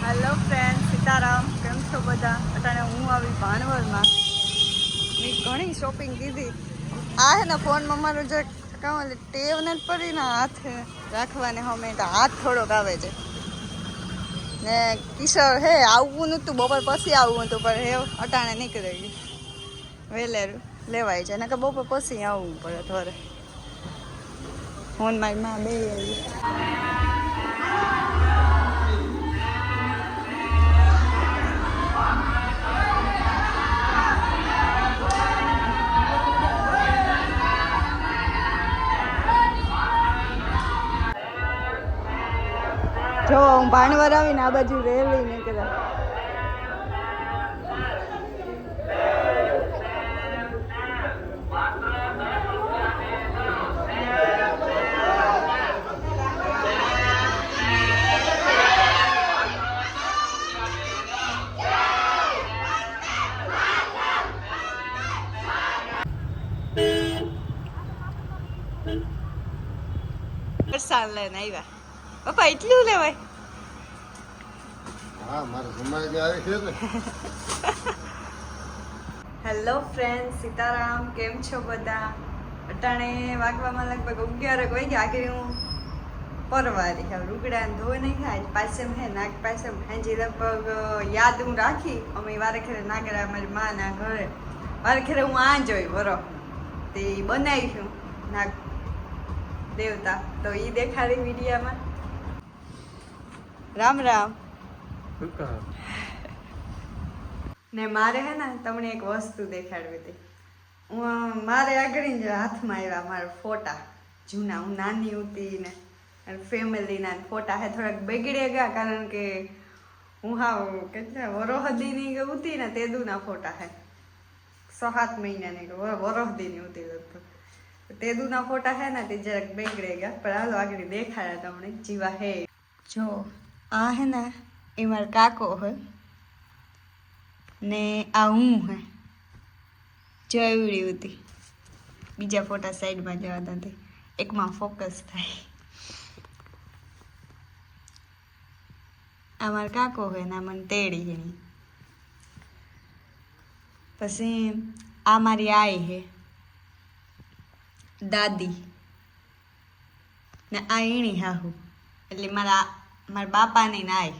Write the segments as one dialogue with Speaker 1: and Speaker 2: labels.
Speaker 1: Hello friend Sitaram. કેમ છો બધા? અટાણે હું આવી ભાણવરમાં મેં ઘણી શોપિંગ કીધી. આ હે ને ફોનમાં મારું જે કામ ટેવ ને પડી ને હાથ રાખવાને હમે તો હાથ થોડોક આવે છે. ને કિશોર હે આવવું નહોતું. બપોર પછી આવવું હતું, પણ હે, અટાણે નીકળી ગયું વહેલેરું લેવાય છે. કે બપોર પછી આવવું પડે થોડે ફોન મારી માં બે જો હું ભાણવર આવીને આ બાજુ રેલી નીકળ્યા લઈને આવ્યા. પપ્પા એટલું લેવાય.
Speaker 2: હા મારે સમાજ આવે છે ને.
Speaker 1: હેલો ફ્રેન્ડ સીતારામ કેમ છો બધા? અટાણે વાગવામાં લગભગ અગિયાર વાગ્યા. આગળ હું પરવારી હવે રૂગડા ને ધોઈ નહીં ખાય. પાસે હે નાગ પાસે હાજી. લગભગ યાદ હું રાખી અમે વારે ખેરે નાગરા મારી મા ના ઘરે. વારે ખેરે હું આ જોઈ બરો તે બનાવીશું નાગ દેવતા. તો એ દેખાડી વિડીયામાં. રામ રામ. ને મારે હે ને તમને એક વસ્તુ દેખાડવી હતી. હું મારે આગળ જ હાથમાં આવ્યા મારા ફોટા જૂના હું નાની હતી ને ફેમિલીના ફોટા હે થોડાક બગડે ગયા કારણ કે હું હા કેટલા વરોહદીની ઉતી હતી ને તેદુના ફોટા હે. સો સાત મહિનાની વરોહદીની હતી લગભગ. તેદુના ફોટા હે ને તે જરાક બગડે ગયા પણ હાલો આગળ દેખાડ્યા તમને જીવા હે. જો આ હે ને, એ મારો કાકો હોય ને આ હું હે. જયવડી હતી બીજા ફોટા સાઈડમાં જવા નથી એકમાં ફોકસ થાય. આ મારો કાકો હોય ને મને તેડી એની પછી આ મારી આઈ હે, દાદી. ને આ એણી હાહુ. એટલે મારા મારા બાપાની નાય.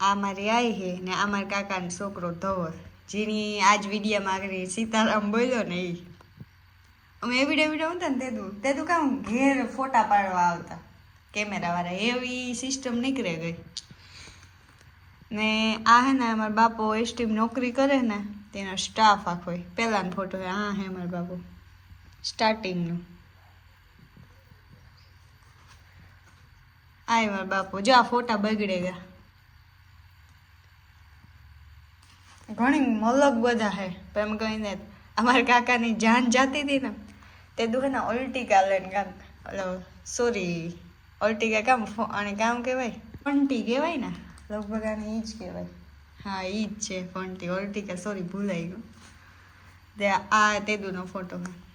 Speaker 1: આ મારી આઈ હે ને આ મારા કાકાનો છોકરો ધવર જેની આજ વિડીયોમાં આગળ સીતારામ બોલ્યો ને એ અમે એ વીડિયો વીડિયો હતા ને તેદું તેદું કામ ઘેર ફોટા પાડવા આવતા. કેમેરાવાળા એવી સિસ્ટમ નીકળે ગઈ. ને આ હે ને મારા બાપો એસટીમ નોકરી કરે ને, તેનો સ્ટાફ આખો પહેલાનો ફોટો હે હે મારા બાપુ. સ્ટાર્ટિંગનું. આય મારા બાપુ, જો આ ફોટા બગડે ગયા. ઘણી મલક બધા હે એમ કહીને અમારા કાકાની જાન જાતી હતી ને, તે દુખે ઓલ્ટિકા લઈને કામ, ઓલો, સોરી ઓલ્ટિકા કામ અને કામ કહેવાય? ફંટી કહેવાય ને? લગભગ આને એ જ કહેવાય. હા એ જ છે, ફંટી ઓલ્ટિકા સોરી, ભૂલાઈ ગયું. તે આ તેદુનો ફોટો હે.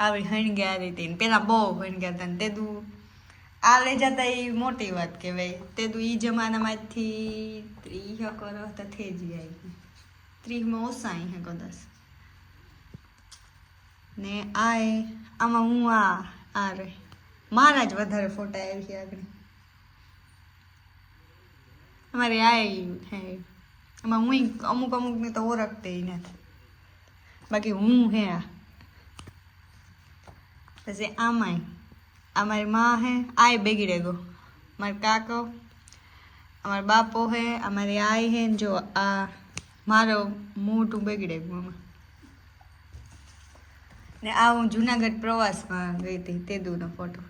Speaker 1: આવી હણગ્યા હતી પેલા બહુ હણગ્યા હતા તે તેદુ આ લઈ જતા એ મોટી વાત કહેવાય. તે દુ એ જમાનામાંથી ત્રીસ કરો તો થઈ જ ગયા ત્રીસમાં ઓછા હે કદાચ ને આ આમાં હું આ આ રે મારા જ વધારે ફોટા આવી છે આગળ. અમારે આ હે. એમાં હું અમુક અમુકને તો ઓળખતી નથી. બાકી હું હે આ. પછી આમાંય. મારી મા હે, આય બેગીડે ગો મારો કાકો, અમારો બાપો હે, અમારી આઈ હે જો આ મારો મોટું બગડે ગયું આમાં. ને આ હું જુનાગઢ પ્રવાસમાં ગઈ હતી, તે દૂરનો ફોટો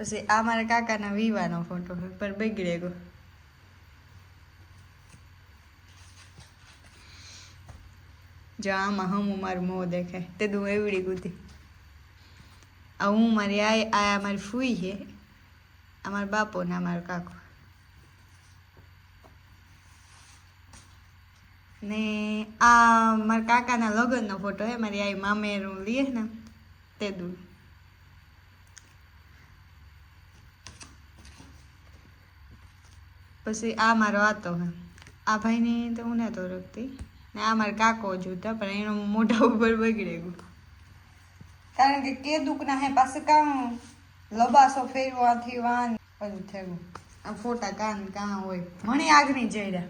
Speaker 1: પછી આ મારા કાકાના વિવાહનો ફોટો પર બગડે ગયો જો આમાં હમું મારું મોં દેખાય. તે દું એવડી ગુતી આ હું મારી આ આ મારી ફૂઈ છે. અમારા બાપો ને અમારો કાકો. ને આ મારા કાકાના લગ્નનો ફોટો હે મારી આઈ મામેરું લીએ ને તે દૂર પછી આ મારો આતો હે. આ ભાઈની તો હું નહોતો રખતી. ને આ મારા કાકો જોતા, પણ એનો મોઢા ઉપર બગડે ગયું. કારણ કે કે દુખના હે પાસે કામ લબાસો ફેરવાથી વાન, બધું થયું. આ ફોટા કાન કાં હોય. મને આગની રહ્યા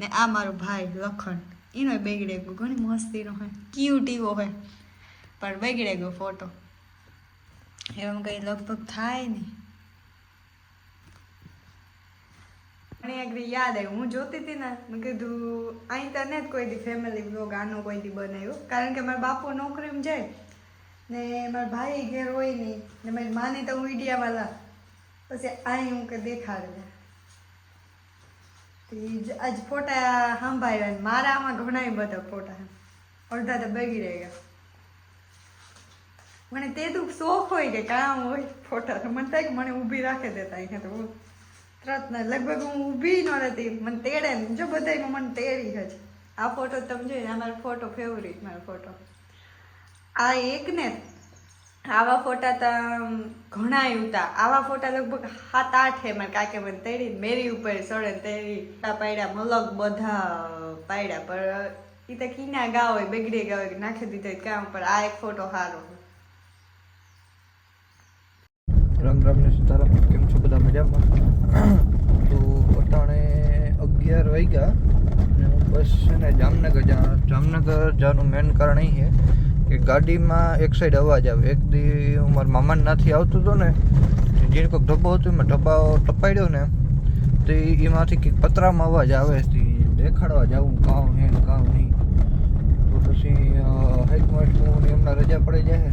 Speaker 1: ને આ મારો ભાઈ લખણ એનો બગડે ગયો. ઘણી મસ્તીનો હોય ક્યુટ એવો હોય પણ બગડે ગયો ફોટો. એમ કંઈ લગભગ થાય નહીં. મને આગળ યાદ હું જોતી હતી ને, મેં કીધું, અહીં તો નથી કોઈ દી ફેમિલી બ્લોગ આનો કોઈ દી બનાવ્યો કારણ કે મારા બાપુ નોકરીમાં જાય ને મારા ભાઈ ઘેર હોય નહીં ને મારી માને તો હું ઈડિયામાં પછી અહીં હું કે દેખાડે. તો જ આજ ફોટા સાંભાળ્યા મારા આમાં ઘણા બધા ફોટા અડધા તો બગી ગયા. મને તે દુઃખ શોખ હોય કે કામ હોય ફોટા મને થાય કે મને ઊભી રાખે દેતા અહીંયા તો તરત લગભગ હું ઊભી ન રહેતી. મને તેડે ને જો બધાય મને તેડી છે. આ ફોટો તમે જોઈને આ મારો ફોટો ફેવરિટ મારો ફોટો આ એક ને આવા ફોટા તો ઘણા ઉતા આવા ફોટા લગભગ સાત આઠ હે મારા કાકે મને તેડી મેરી ઉપર સડે તેડી. પાડ્યા મલક બધા પાડ્યા પણ એ તો કીના ગા હોય, બગડી ગા હોય, નાખી દીધા કામ. પર આ એક ફોટો સારો
Speaker 3: રામ રામ ને સીતારામ કેમ છો બધા મજામાં? તો અટાણે અગિયાર વાગ્યા અને હું બસ છે ને જામનગર જા, જામનગર જવાનું મેન કારણ એ છે કે ગાડીમાં એક સાઈડ અવાજ આવે. એક દી હું મારા મામાને નાથી આવતો હતો ને જેને કોઈક ઢબ્બો હતો એમાં ઢબ્બા ટપાડ્યો ને, તો એમાંથી કંઈક પતરામાં અવાજ આવે દેખાડવા જાવું કામ હે કામ નહીં. તો પછી હાઈકમાં હું એમના રજા પડી જાય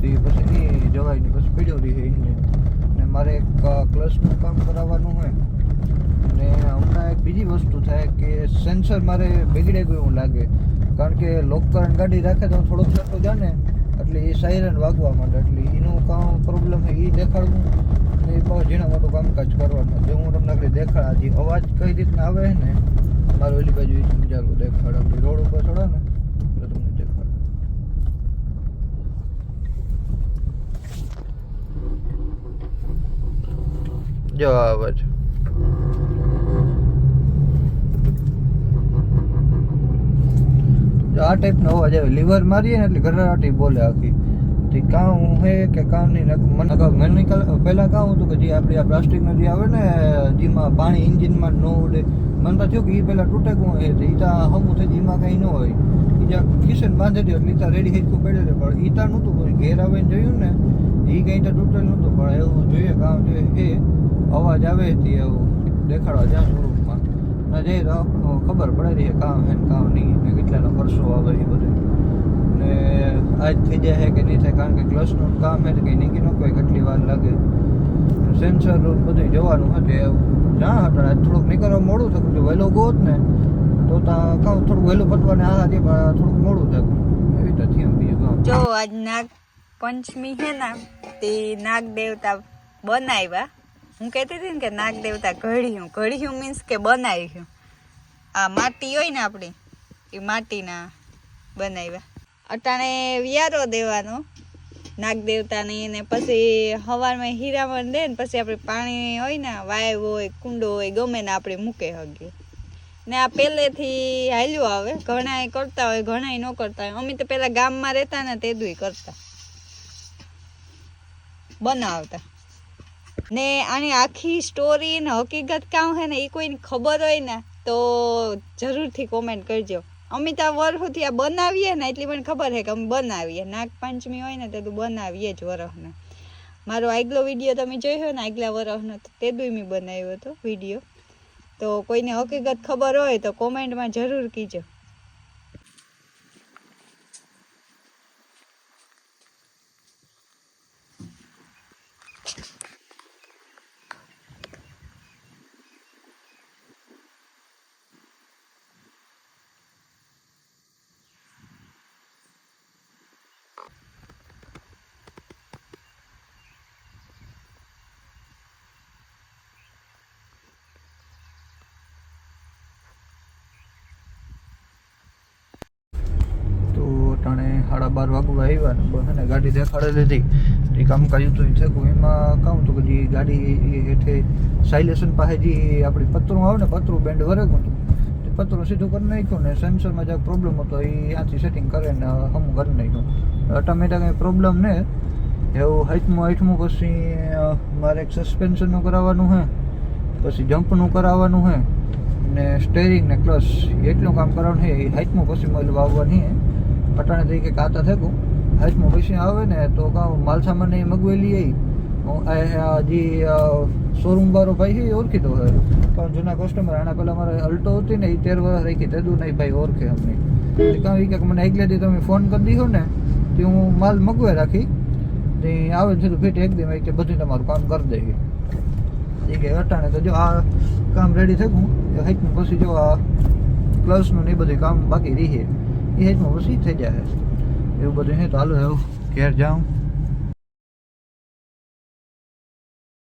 Speaker 3: તો એ પછી નહીં જવાય ને પછી પીડ્યો રહી ઇન્જિન ને મારે એક ક્લચનું કામ કરાવવાનું હોય. ને હમણાં એક બીજી વસ્તુ થાય કે સેન્સર મારે બગડે ગયું એવું લાગે. કારણ કે લોકકરણ ગાડી રાખે તો થોડોક છોટો જાને એટલે એ સાયરન વાગવા માંડે. એટલે એનું કામ પ્રોબ્લેમ છે એ દેખાડવું. એ બહુ ઝીણા મોટું કામકાજ કરવાનું. જે હું તમને આગળ દેખાડા જે અવાજ કઈ રીતના આવે ને, મારું ઓલી બાજુ એ દેખાડ. રોડ ઉપર ચડો ને એટલે તમને દેખાડો જો. આ અવાજ આ ટાઈપનો અવાજ આવે લીવર મારીએ ને એટલે ઘરરાટી બોલે આખી. તે હું હે કે કામ નહીં મને મેનિકલ પહેલાં કાં હતું કે જે આપણે આ પ્લાસ્ટિકનો જે આવે ને, જેમાં પાણી ઇન્જિનમાં ન ઉડે. મને તો થયું કે એ પહેલાં તૂટે કોણ એ તો ઈતા હમું થઈ જીમાં કંઈ ન હોય. એ જ્યાં કિશન બાંધે દે એટલે ઈતા રેડી હેચકું પડે છે. પણ ઈતા નહોતું પણ ઘેર આવીને જોયું ને એ કંઈ તો તૂટેલ નહોતું. પણ એવું જોઈએ કામ જોઈએ એ અવાજ આવે હતી એવું દેખાડવા જ્યાં સ્વરૂપમાં અને જે તો ખબર પડે છે કામ હે કામ નહીં. ને કેટલાનો ખર્ચો આવે એ બધું. ને આજ થઈ જાય છે કે નહીં થાય, કારણ કે ક્લસનું કામ હે કે નીકળી ન કોઈ કેટલી વાર લાગે. સેન્સર બધું જવાનું હતું જ્યાં હતા આજ થોડુંક નીકળવા મોડું થતું હતું વહેલો ગોત ને, તો ત્યાં કામ થોડુંક વહેલું પતવાને આ હતી, પણ થોડુંક મોડું થતું એવી રીતે થયું બીજું
Speaker 1: જો આજ નાગ પંચમી હે ને, તે નાગ દેવતા બનાવ્યા. હું કહેતી હતી ને કે નાગ દેવતા ઘડ્યું ઘડ્યું મીન્સ કે બનાવ્યું. આ માટી હોય ને આપણી, એ માટીના બનાવ્યા. અટાણે વિયારો દેવાનો, નાગ દેવતાની ને પછી હવારમાં હીરામણ દે ને પછી આપણે પાણી હોય ને વાયવ હોય, કુંડો હોય, ગમે ને આપણે મૂકે હગીએ ને આ પહેલેથી હાલ્યું આવે ઘણા કરતા હોય ઘણા ન કરતા હોય. અમે તો પેલા ગામમાં રહેતા ને તે દુઈ કરતા. બનાવતા. ને આની આખી સ્ટોરી ને હકીકત કામ છે ને એ કોઈને ખબર હોય ને, તો જરૂરથી કોમેન્ટ કરજો. અમિતા વરહુથી આ બનાવીએ ને એટલી મને ખબર છે કે અમે બનાવીએ. નાગપંચમી હોય ને તે તું બનાવીએ જ વરહને. મારો આગલો વીડિયો તમે જોયો ને, આગલા વરહનો, તો મેં બનાવ્યો હતો વીડિયો. તો કોઈને હકીકત ખબર હોય તો કોમેન્ટમાં જરૂર કીજો.
Speaker 3: સાડા બાર વાગવા આવ્યા ને બસ ગાડી દેખાડી લીધી એ કામ કાજુ તો થયું એમાં કહું તો કે જે ગાડી હેઠે સાયલેશન પાસે જે આપણી પતરું આવે ને, પતરું બેન્ડ વરેગું તે પતરું સીધું કરી નાખ્યું ને સેન્સરમાં જ્યાં પ્રોબ્લેમ હતો, એ ત્યાંથી સેટિંગ કરે ને હમ કરી નાખ્યું. ઓટોમેટિક કંઈ પ્રોબ્લેમ ને, એવું હાઈટમાં હાઈટમાં પછી મારે એક સસ્પેન્શનનું કરાવવાનું છે પછી જમ્પનું કરાવવાનું છે ને સ્ટેરિંગ ને ક્લચ એટલું કામ કરવાનું છે એ હાઈટમાં પછી મારે વાવવાની છે અટાણે તરીકે કાતા થયું હાઈટમાં પછી આવે ને તો કાં માલ સામાન એ મગવેલી એ જે શોરૂમ વાળો ભાઈ છે એ ઓળખીતો હોય. પણ જૂના કસ્ટમર આના પહેલાં મારે અલ્ટો હતી ને એ તેર વર્ષ રાખી તેદું નહીં ભાઈ ઓળખે અમને. કાં એ કે મને આગલેથી તમે ફોન કરી દીધો ને, તે હું માલ મગવે રાખી. તે આવે છે તો ફીટ એકદમ કે બધું તમારું કામ કરી દઈએ એ કે અટાણે તો જો આ કામ રેડી થયું એ પછી જો આ ક્લસનું ને એ બધું કામ બાકી રહે. એ હાઈટમાં પછી થઈ જાય એવું બધું છે. ચાલુ એવું ઘેર જાઉં.